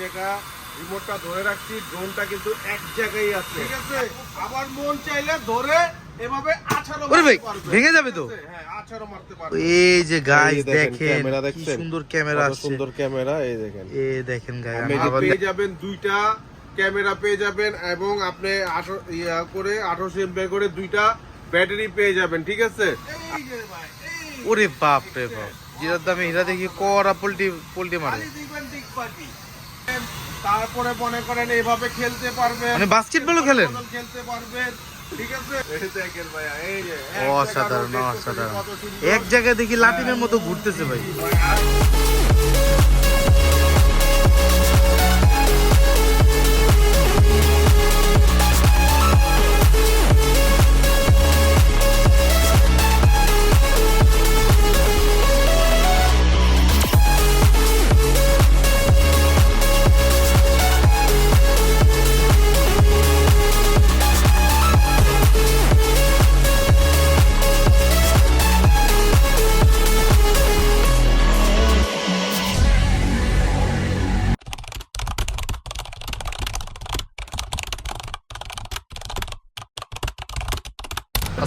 জায়গা রিমোটটা ধরে রাখছি ড্রোনটা কিন্তু এক জায়গায় আছে। ঠিক আছে? আবার মন চাইলে ধরে এভাবে আছাড়ো ওরে ভাই, মারতে পারবে। ভেঙে যাবে তো? হ্যাঁ আছাড়ো মারতে পারবে। এই যে গাইস দেখেন, দেখেন ক্যামেরা দেখছেন? সুন্দর ক্যামেরা কত সুন্দর ক্যামেরা এই দেখেন। এ দেখেন গাইস আপনি পেয়ে যাবেন দুইটা ক্যামেরা পেয়ে যাবেন এবং আপনি ইয়া করে আঠারোশো এমপি করে দুইটা ব্যাটারি পেয়ে যাবেন ঠিক আছে? এই যে ভাই, এই ওরে বাপ রে বাপ। জিরার দামে হীরা দেখি করা পোল্টি পোল্টি মারে। তারপরে মনে করেন এইভাবে খেলতে পারবে মানে বাস্কেটবলও খেলেন? খেলতে পারবে ঠিক আছে? অসাধারণ জায়গায় অসাধারণ। এক জায়গায় দেখি লাটিনের মতো ঘুরতেছে ভাই।